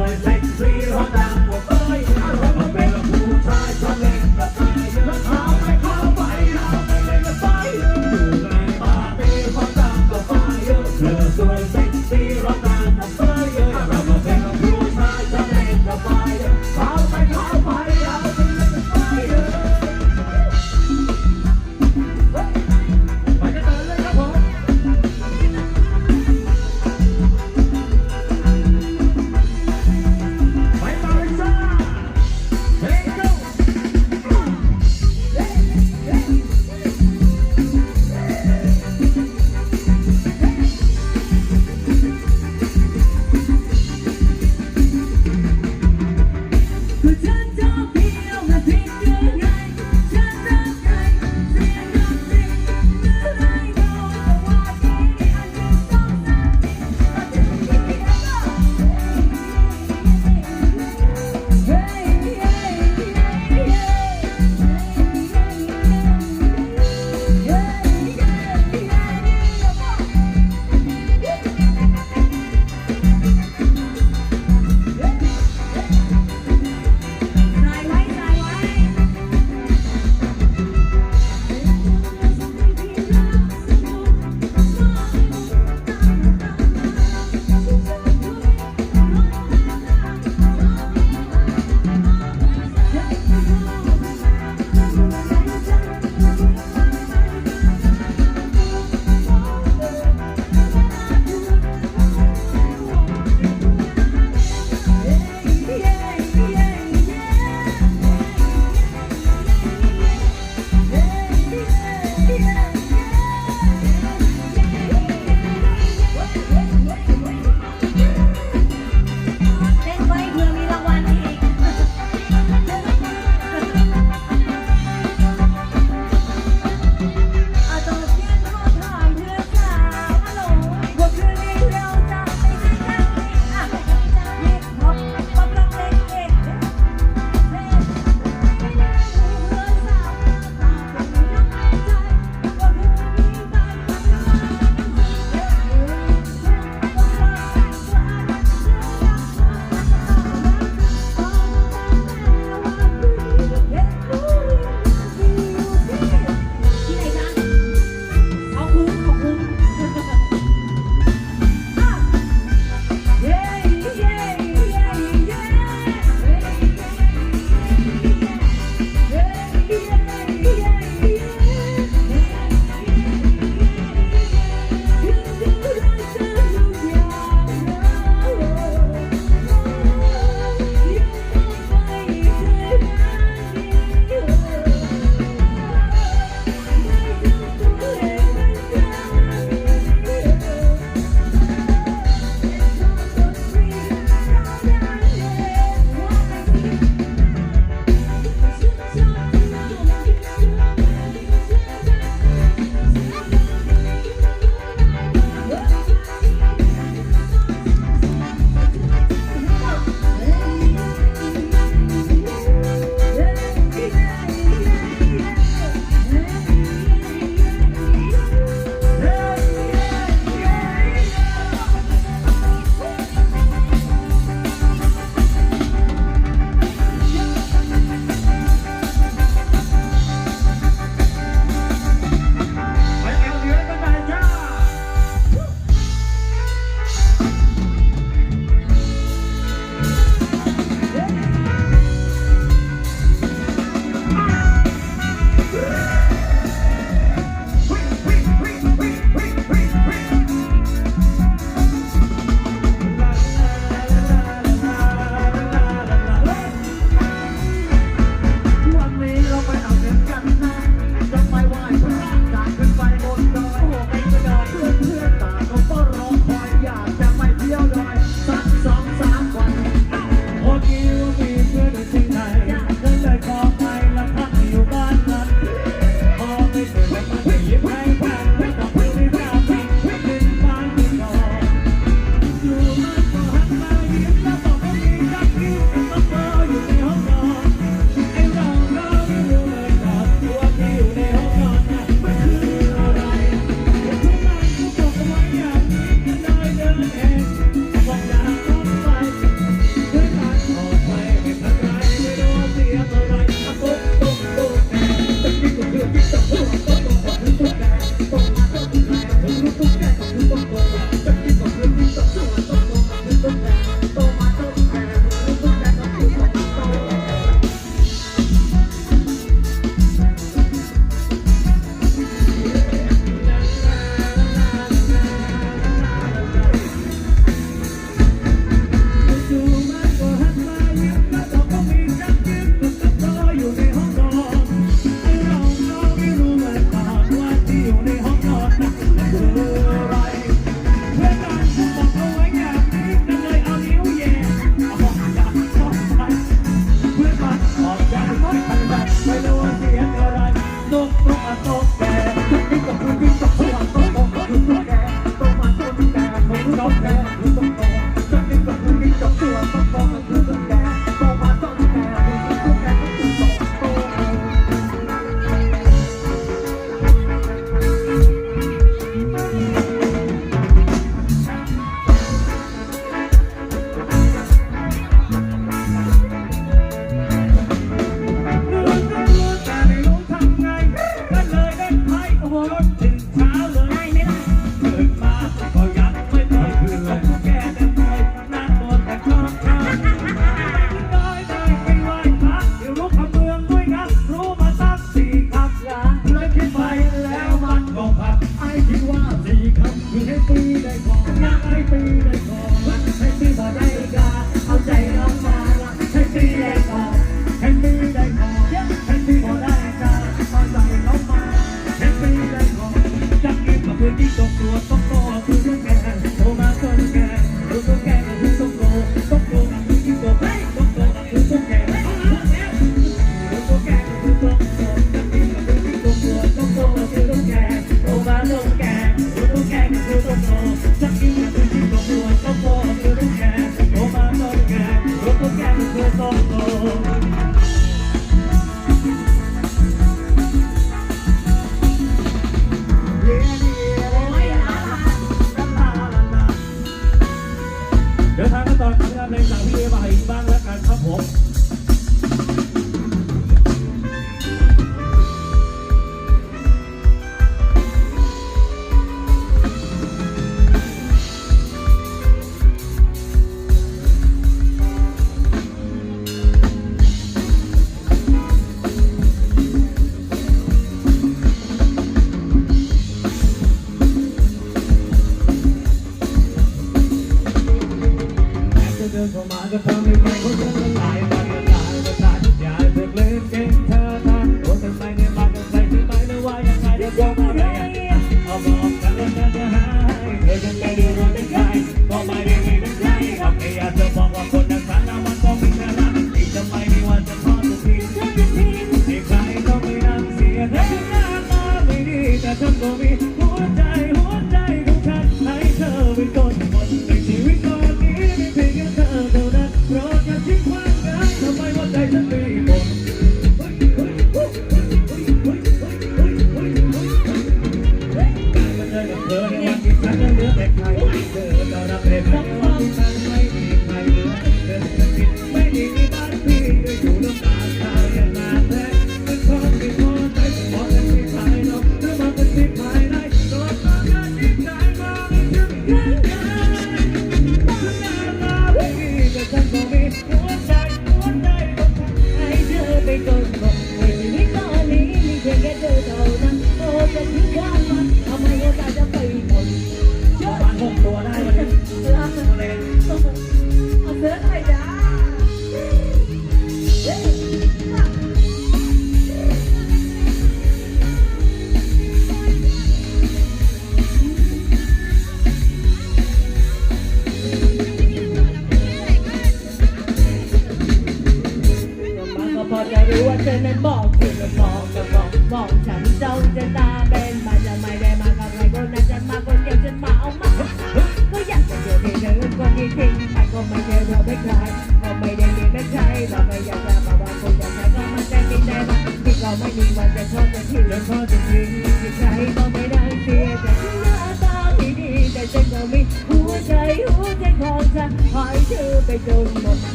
อะเธอส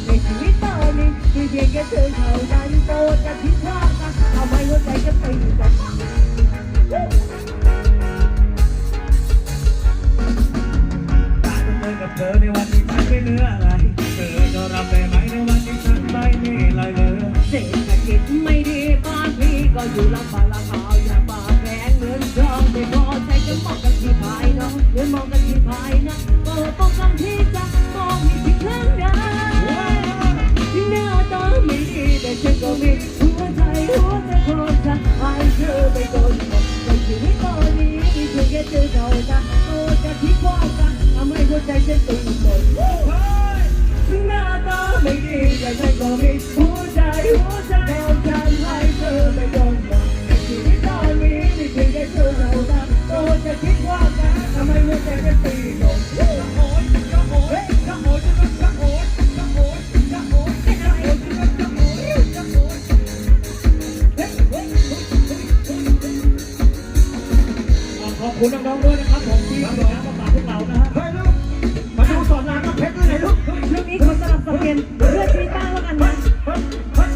ในชีวิตตอนนี้ที่เพียงแค่เธอเท่านั้นโปรดจะทิ้งามนะเอาไว้หัวใจจะไปอยู่กับเธอในวันที่ฉันไม่เหลืออะไร เธอจะรับได้ไหมในวันที่ฉันไม่มีอะไรเลยเศรษฐกิจไม่ดีบ้านพี่ก็อยู่ลำบากลำบากอย่าปากแพงเงินทองไม่พอใช้จะมองกันที่ภายนอกหรือมองกันที่ภายในก็ต้องกันที่จะ ลีแต่ฉันก็มีหัวใจหัวใจคนจะให้เธอไปจนหมดในชีวิตตอนนี้มีเพีงแค่เธอเท่านั้นโอ้จะคิดว่าจะทำให้หัวใจฉันตึงหมดหน้าตาไม่ดีแต่ฉันก็มีหัวใจหัวใจคนจะให้เธอไปจนหมดในชีวิตตอนนี้มีเพีงแค่เธอเท่านั้นโอ้จะคิดว่าจะทำให้หัวใจฉันตึงหมดุณน้องๆด้วยนะครับผมที่มาฝากพวกเรานะฮะมาดูสอนรามน้ำเพชรด้วยไหนลูกลูกนี้ขอสลับสับเปลี่ยนเลือกมีต้าแล้วกันนะเฮ้ยเฮ้ย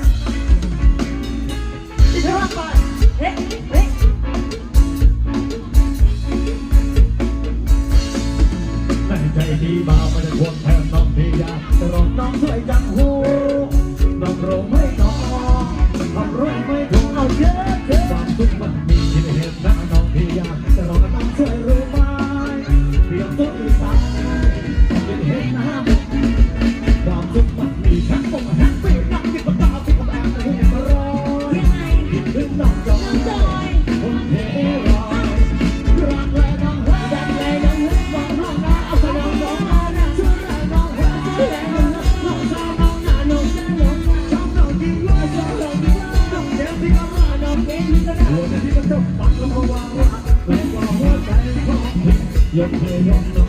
เฮ้ยใจดีบ่าวไม่ได้ควงแทนน้องพี่ยาแต่รองน้องสวยจังหูน้องโรงไม่น้องน้อรุ่ไม่ถูกเอาเยอะ ยกเยยกน้อง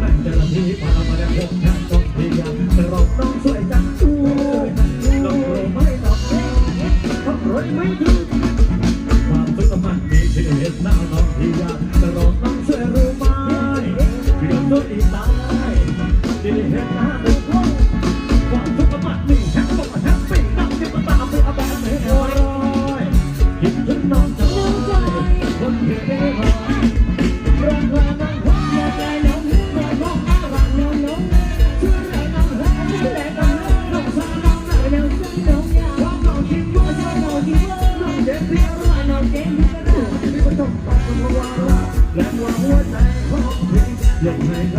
นั่นจะลำพีพามาแล้วผมนั่ต้องเพียแต่เรต้องช่วยกันสู้ต้องโปรไม่ต้องเล่นขับรยไม่ถึง ความเก่งที่กระโดดที่กระโดดปากกระวาและหัวหัวใจของเพลยังไง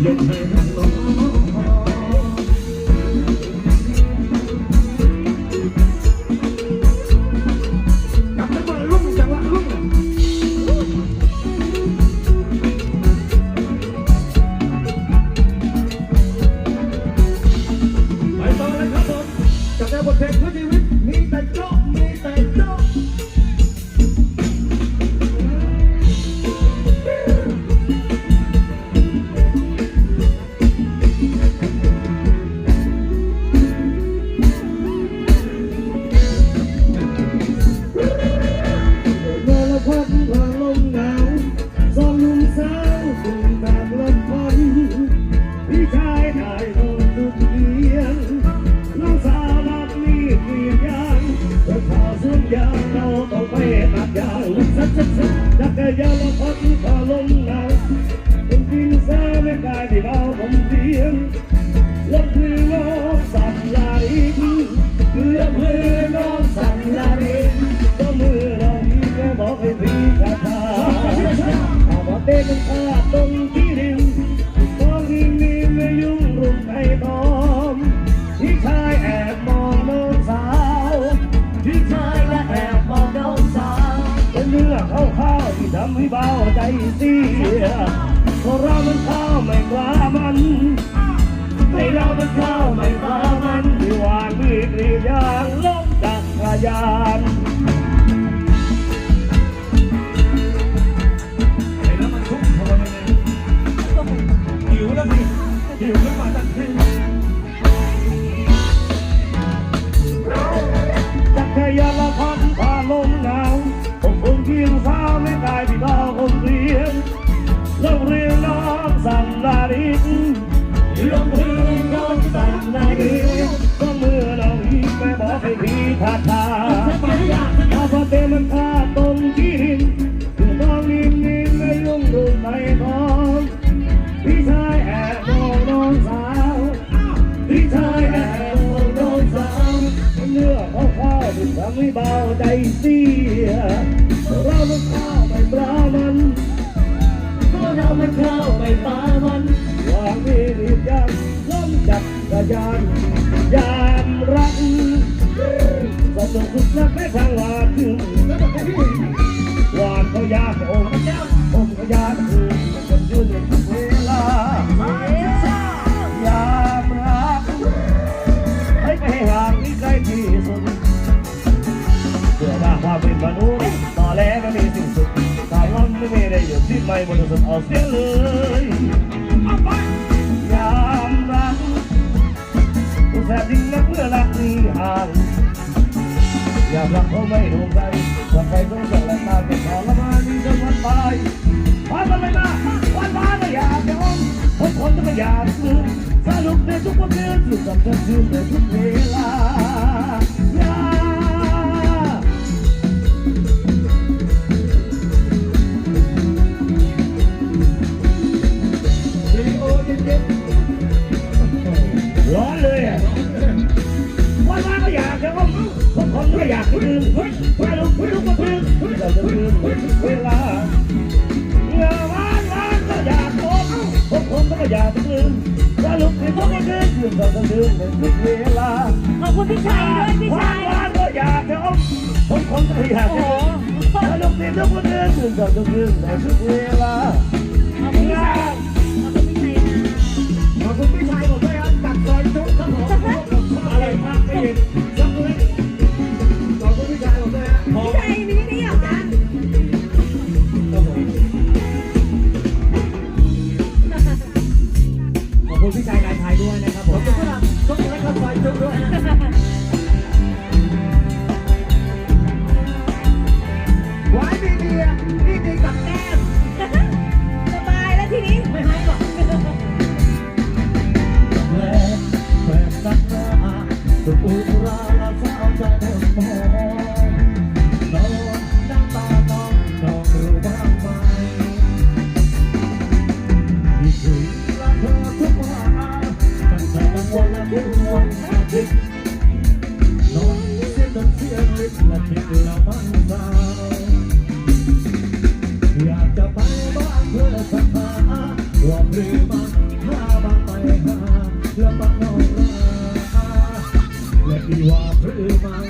Look, นื้อข้าวข้าวที่ทำให้เบาใจเสียเพราะเรามันข้าวไม่กล้ามันให้เรามันข้าวไม่กล้ามันที่วานมือกรีดยางล้มจักรยานหิวแล้วสิหิวแล้ว เสีย เราไม่ข้าวไม่ปลามันพวเราไม่ข้าวไม่ปลามันวางมีดยังล้มจับกระยานยามรักสนุกสุดนักไม่พังหวาดหวานเขายากอมอมเขายาก ไม่บริสุทธิ์เอาเสียเลยอยามรักผู้แสบจริงนักเพื่อรักที่ห่างยามรักเขาไม่รู้ใจว่าใครต้องจะแลกมาเป็นทรมานจนวันตายวันมันไม่มาวันมาไม่อยากจะอมคนคนจะไม่อยากลืมสนุกในทุกวันเดือนสุดกับเธอชื่นในทุกเวลายา ร้อนเลยอะวันมาก็อยากจะอมคนคนก็อยากลืมเฮ้ยเฮ้ยลุกเฮ้ยลุกมาลืมเราจะลืมเวลาเมื่อวานวานก็อยากอมคนคนก็อยากลืมสนุกในทุกวันเดือนสุดกับเธอชื่นในทุกเวลาขอบคุณพี่ชัยด้วยพี่วาชันยวานก็อยากจะอมคนคนก็อยากโอ้จะโหลืมสนุกในทุกวันเดือนสุดกับเธอชื่นในทุกเวลาขอบคุณพี่ชัยขอบคุณพี่ชัยนะขอบคุณพี่ชายผมด้วย มากไม่เห็นสักเลยขอบคุณพี่ชายผมด้วยฮะพี่ชัยมีนี่เหรอคะครับผมขอบคุณพี่ชายนายไทยด้วยนะครับผมขอบคุณครับทุกคนนะครับซอยจุ๊กด้วย ว่าหรือ